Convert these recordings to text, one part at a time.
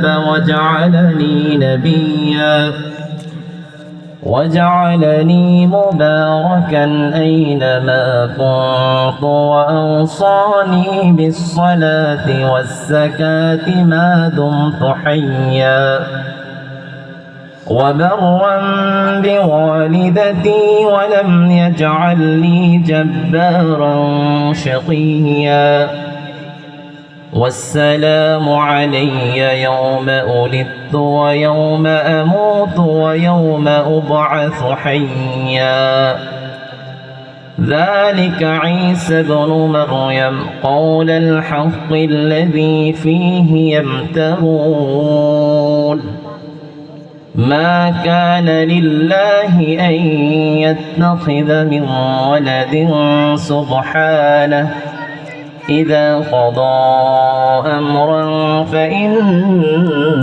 الكتاب وجعلني نبيا. وجعلني مباركا أينما كنت وأوصاني بالصلاة والزكاة ما دمت حيا. وبرا بوالدتي ولم يجعلني جبارا شقيا. والسلام علي يوم أولدت ويوم أموت ويوم أبعث حيا. ذلك عيسى بن مريم قول الحق الذي فيه يمترون. ما كان لله أن يتخذ من ولد سبحانه. إذا قضى أمرا فإنما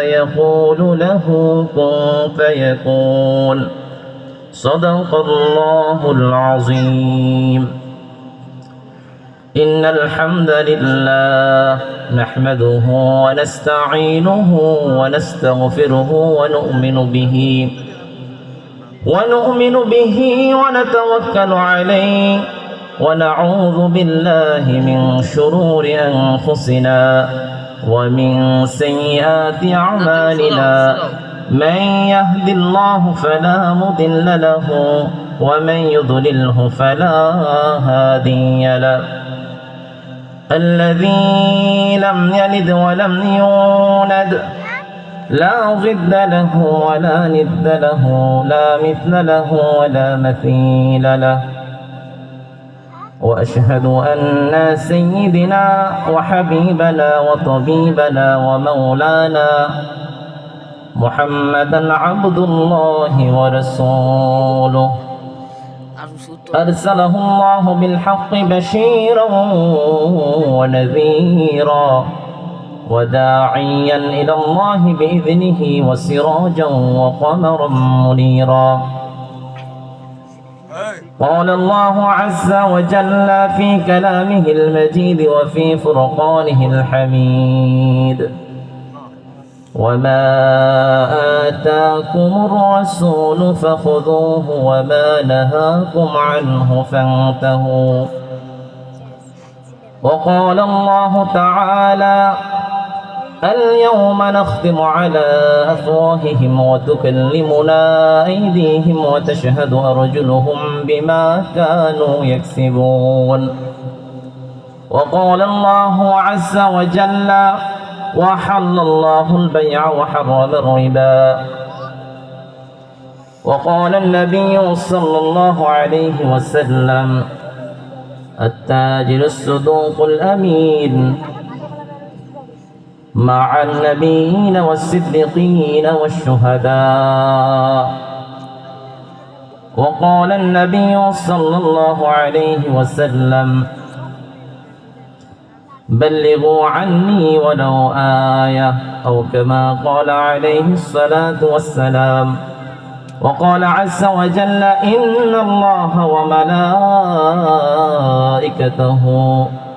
يقول له كن فيكون. صدق الله العظيم. إن الحمد لله نحمده ونستعينه ونستغفره ونؤمن به ونؤمن به ونتوكل عليه. ونعوذ بالله من شرور أنفسنا ومن سيئات أعمالنا. من يهد الله فلا مضل له ومن يضلله فلا هادي له. الذي لم يلد ولم يولد لا ضد له ولا ند له لا مثل له ولا مثيل له. وأشهد أن سيدنا وحبيبنا وطبيبنا ومولانا محمدا عبد الله ورسوله. أرسله الله بالحق بشيرا ونذيرا وداعيا إلى الله بإذنه وسراجا وقمرا منيرا. قال الله عز وجل في كلامه المجيد وفي فرقانه الحميد. وما آتاكم الرسول فخذوه وما نهاكم عنه فانتهوا. وقال الله تعالى اليوم نختم على أفواههم وتكلمنا أيديهم وتشهد أرجلهم بما كانوا يكسبون. وقال الله عز وجل وحل الله البيع وحرم الربا. وقال النبي صلى الله عليه وسلم التاجر الصدوق الأمين. مع النبيين والصديقين والشهداء. وقال النبي صلى الله عليه وسلم بلغوا عني ولو آية أو كما قال عليه الصلاة والسلام. وقال عز وجل إن الله وملائكته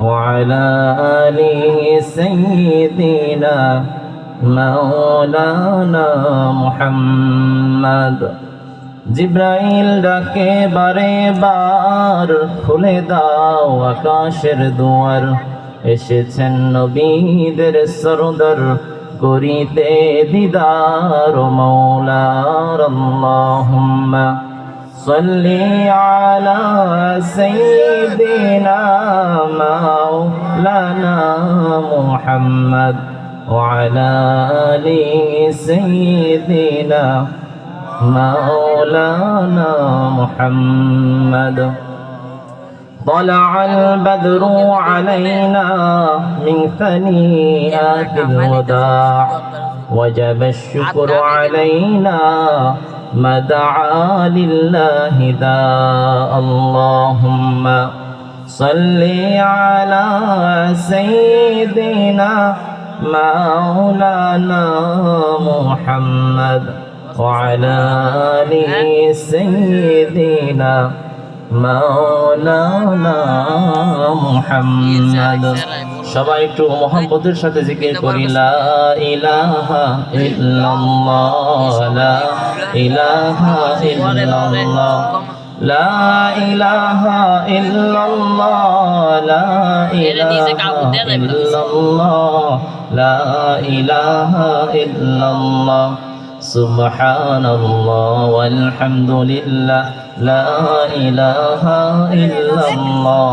وعلى آل سيدنا مولانا محمد জিব্রাইল ডাকে বারে বার খুলে দাও আকাশের দুয়ার এসেছেন নবীদের সরদার করিতে দিদার মৌলার আল্লাহুম্মা صلي على سيدنا مولانا محمد وعلى آل سيدنا مولانا محمد. طلع البدر علينا من ثنيات الوداع. وجب الشكر علينا ما دعا لله ذا اللهم صل على سيدنا مولانا محمد وعلى آل سيدنا مولانا محمد. সবাই একটু মোহাম্মদের সাথে জিকির করি লা ইলাহা ইল্লাল্লাহ লা ইলাহা ইল্লাল্লাহ লা ইলাহা ইল্লাল্লাহ লা ইলাহা ইল্লাল্লাহ লা ইলাহা ইল্লাল্লাহ سبحان الله والحمد لله لا إله إلا الله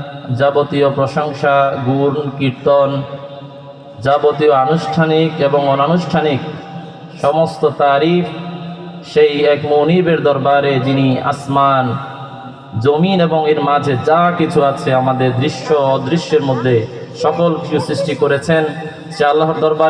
যাবতীয় প্রশংসা, গুণ, কীর্তন, যাবতীয় আনুষ্ঠানিক এবং অনানুষ্ঠানিক সমস্ত তারিফ সেই এক মনিবের দরবারে যিনি আসমান, জমিন এবং এর মাঝে যা কিছু আছে আমাদের দৃশ্য অদৃশ্যের মধ্যে সকল কিছু সৃষ্টি করেছেন। সে আল্লাহর দরবারে